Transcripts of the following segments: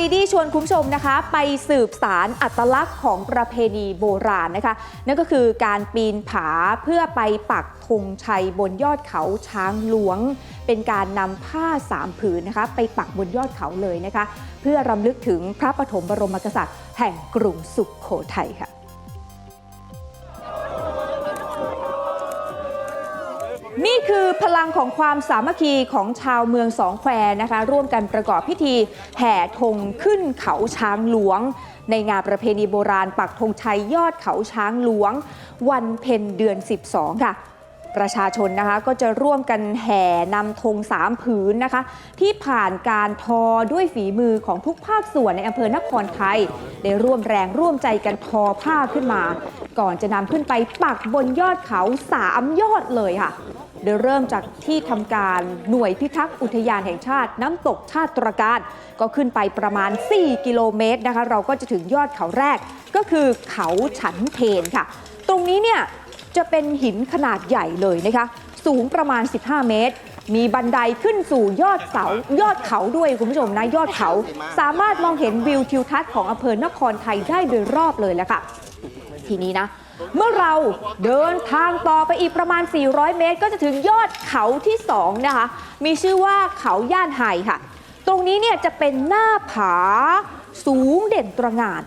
ดีดีชวนคุณผู้ชมนะคะ ไปสืบสารอัตลักษณ์ของประเพณีโบราณนะคะ นั่นก็คือการปีนผาเพื่อไปปักธงชัยบนยอดเขาช้างหลวง เป็นการนำผ้าสามผืนนะคะ ไปปักบนยอดเขาเลยนะคะ เพื่อรำลึกถึงพระปฐมบรมกษัตริย์ แห่งกรุงสุขโขทัยค่ะ นี่คือพลังของความสามัคคีของชาวเมืองสองแควนะคะ ร่วมกันประกอบพิธีแห่ธงขึ้นเขาช้างหลวง ในงานประเพณีโบราณปักธงชัยยอดเขาช้างหลวง วันเพ็ญเดือน 12 ค่ะ ประชาชนนะคะก็จะร่วมกันแห่นำธงสามผืนนะคะ ที่ผ่านการทอด้วยฝีมือของทุกภาคส่วนในอำเภอนครไทย ได้ร่วมแรงร่วมใจกันทอผ้าขึ้นมา ก่อนจะนำขึ้นไปปักบนยอดเขาสามยอดเลยค่ะ ดยเริ่มจากที่ทำการหน่วยพิทักษ์อุทยานแห่งชาติ น้ำตกชาติตรการ ก็ขึ้นไปประมาณ 4 กิโลเมตรนะคะ เราก็จะถึงยอดเขาแรก ก็คือเขาฉันเพนค่ะ ตรงนี้เนี่ยจะเป็นหินขนาดใหญ่เลยนะคะ สูงประมาณ 15 เมตร มีบันไดขึ้นสู่ยอดเสายอดเขาด้วยคุณผู้ชมนะยอดเขา สามารถมองเห็นวิวทิวทัศน์ของอำเภอนครไทยได้โดยรอบเลยแหละค่ะ ทีนี้นะ เมื่อเราเดินทางต่อไปอีกประมาณ 400 เมตร ก็จะถึงยอดเขาที่ 2 นะคะ มีชื่อว่าเขาย่านไห่ค่ะ ตรงนี้เนี่ยจะเป็นหน้าผาสูงเด่นตระหง่าน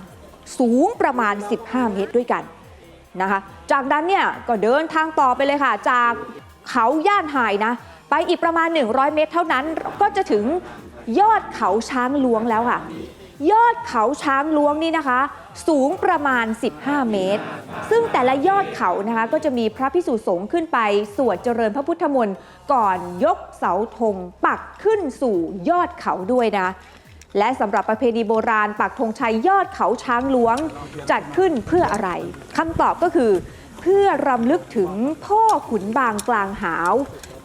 สูงประมาณ 15 เมตรด้วยกันนะคะ จากนั้นเนี่ยก็เดินทางต่อไปเลยค่ะ จากเขาย่านไห่นะ ไปอีกประมาณ 100 เมตร เท่านั้นก็จะถึงยอดเขาช้างหลวงแล้วค่ะ ยอดเขาช้างล้วงนี่นะคะ สูงประมาณ 15 เมตร ซึ่งแต่ละยอดเขานะคะก็จะมีพระพิสุสงฆ์ขึ้นไป สวดเจริญพระพุทธมนต์ก่อนยกเสาธงปักขึ้นสู่ยอดเขาด้วยนะ และสำหรับประเพณีโบราณปักธงชัยยอดเขาช้างหลวง จัดขึ้นเพื่ออะไรคำตอบก็คือ เพื่อรำลึกถึงพ่อขุนบางกลางหาว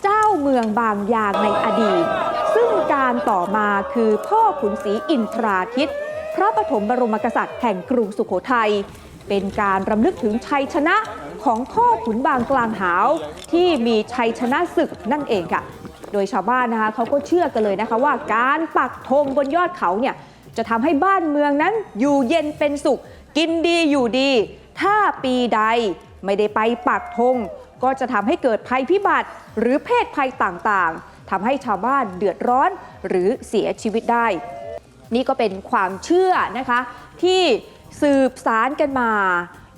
เจ้าเมืองบางยางในอดีต การต่อมาคือพ่อขุนศรีอินทราทิต พระปฐมบรมกษัตริย์แห่งกรุงสุโขทัย เป็นการรำลึกถึงชัยชนะของพ่อขุนบางกลางหาวที่มีชัยชนะศึกนั่นเองค่ะ โดยชาวบ้านนะคะเขาก็เชื่อกันเลยนะคะว่าการปักธงบนยอดเขาเนี่ยจะทำให้บ้านเมืองนั้นอยู่เย็นเป็นสุข กินดีอยู่ดี ถ้าปีใดไม่ได้ไปปักธงก็จะทำให้เกิดภัยพิบัติหรือเพศภัยต่างๆ ทำให้ชาวบ้านเดือดร้อนหรือเสียชีวิตได้ นี่ก็เป็นความเชื่อนะคะ ที่สืบสารกันมา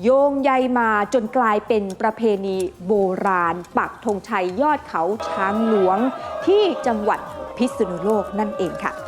โยงใยมาจนกลายเป็นประเพณีโบราณ ปักธงชัยยอดเขาช้างหลวง ที่จังหวัดพิษณุโลกนั่นเองค่ะ